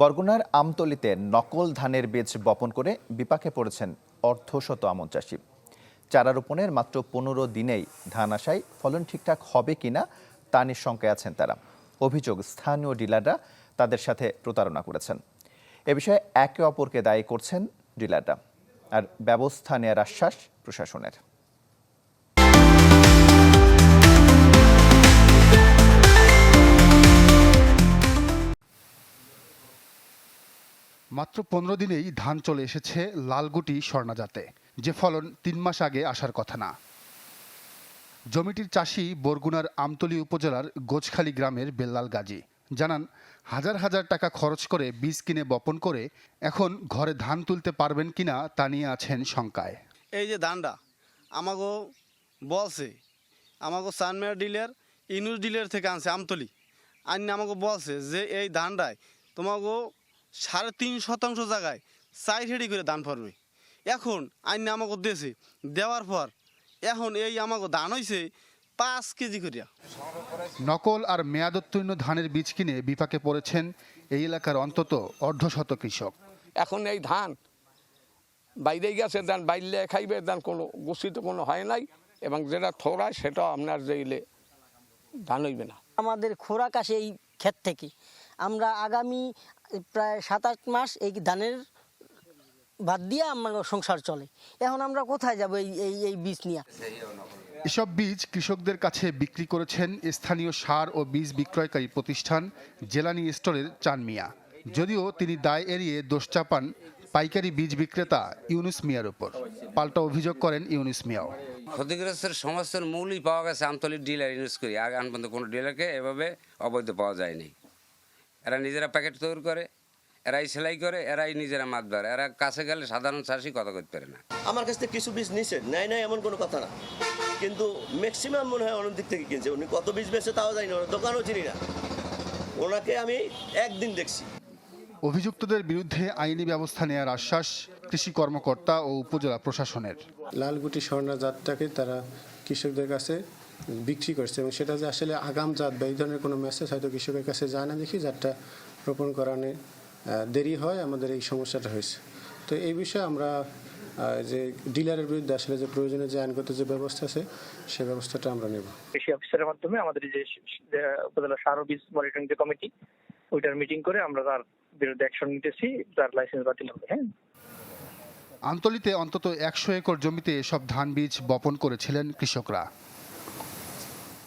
বরগুনার আমতলিতে নকল ধানের বীজ বপন করে বিপাকে পড়েছেন অর্ধশত আমন চাষি। চারা রোপণের মাত্র পনেরো দিনেই ধান আসায় ফলন ঠিকঠাক হবে কিনা তা নিয়ে শঙ্কায় আছেন তারা। অভিযোগ স্থানীয় ডিলাররা তাদের সাথে প্রতারণা করেছেন। এ বিষয়ে একে অপরকে দায়ী করছেন ডিলাররা। আর ব্যবস্থা নেওয়ার আশ্বাস প্রশাসনের। মাত্র পনেরো দিনেই ধান চলে এসেছে লালগুটি স্বর্ণাজাতে, যে ফলন তিন মাস আগে আসার কথা না। জমিটির চাষি বরগুনার আমতলী উপজেলার গোছখালী গ্রামের বেল্লাল গাজী জানান, হাজার হাজার টাকা খরচ করে বীজ কিনে বপন করে এখন ঘরে ধান তুলতে পারবেন কিনা তা নিয়ে আছেন শঙ্কায়। এই যে ধানটা আমাকে বলছে আমাকে সানমেয়ার ডিলার, ইনুস ডিলার থেকে আনছে আমতলি। আইন আমাকে বলছে যে এই ধানটায় তোমাকে সাড়ে তিন শতাংশ জায়গায় চাই হেডি করে ধান পড়বে এখন আইন আমাকে দিয়েছে দেওয়ার পর এখন এই আমাকে ধান হয়েছে পাঁচ কেজি করিয়া। নকল আর মেয়াদোত্তীর্ণ ধানের বীজ কিনে বিপাকে পড়েছেন এই এলাকার অন্তত অর্ধশত কৃষক। এখন এই ধান বাইরে গেছে ধান বাইরে খাইবে ধান কোনো গোষ্ঠীতে কোনো হয় নাই এবং যেটা থোড়ায় সেটা আপনার যেইলে ধান হইবে না। আমাদের খোরাক আসে এই ক্ষেত থেকে আমরা আগামী প্রায় সাত আট মাস এই ধানের বাদ দিয়ে আমার সংসার চলে। এখন আমরা কোথায় যাব এই এই এই বীজ নিয়ে? এসব বীজ কৃষকদের কাছে বিক্রি করেছেন স্থানীয় সার ও বীজ বিক্রয়কারী প্রতিষ্ঠান জেলানি স্টোরের চান মিয়া। যদিও তিনি দায় এড়িয়ে দোষ চাপান পাইকারি বীজ বিক্রেতা ইউনুস মিয়ার উপর। পাল্টা অভিযোগ করেন ইউনুস মিয়াও। ক্ষতিগ্রস্তের সমস্যার মূলই পাওয়া গেছে আমতলির ডিলার ইউজ করি। আগে আন পর্যন্ত কোনো ডিলারকে এভাবে অবৈধ পাওয়া যায়নি। এরা নিজেরা প্যাকেট তৈরি করে এরাই সেলাই করে এরাই নিজেরা মাছ ধরে। এরা কাছে গেলে সাধারণ চাষি কথা করতে পারে না। আমার কাছ থেকে কিছু বীজ নিছেন নাই নাই এমন কোনো কথা না। কিন্তু ম্যাক্সিমাম মনে হয় অনেক দিক থেকে কিনছে। উনি কত বীজ বেছে তাও জানি না ওনার দোকানও চিনি না। ওনাকে আমি একদিন দেখছি। অভিযুক্তদের বিরুদ্ধে আইনি ব্যবস্থা নেওয়ার আশ্বাস কৃষি কর্মকর্তা ও উপজেলা প্রশাসনের। লালগুটি স্বর্ণা জাতটাকে তারা কৃষকদের কাছে বিক্রি করছে এবং সেটা যে আসলে আগাম জাত বা এই ধরনের কোনো মেসেজ হয়তো কৃষকের কাছে যায় না দেখি জাতটা রোপণ করানে দেরি হয় আমাদের এই সমস্যাটা হয়েছে। তো এই বিষয়ে আমরা যে ডিলারের বিরুদ্ধে আসলে যে প্রয়োজনীয় যে আইনগত যে ব্যবস্থা আছে সেই ব্যবস্থাটা আমরা নেব। কৃষি অফিসারের মাধ্যমে আমাদের যে উপজেলা সার ও বীজ মনিটরিং যে কমিটি ওইটার মিটিং করে আমরা তার বিরুদ্ধে অ্যাকশন নিতেছি তার লাইসেন্স বাতিল হবে হ্যাঁ? আন্তলিতে অন্তত একশো একর জমিতে এসব ধান বীজ বপন করেছিলেন কৃষকরা।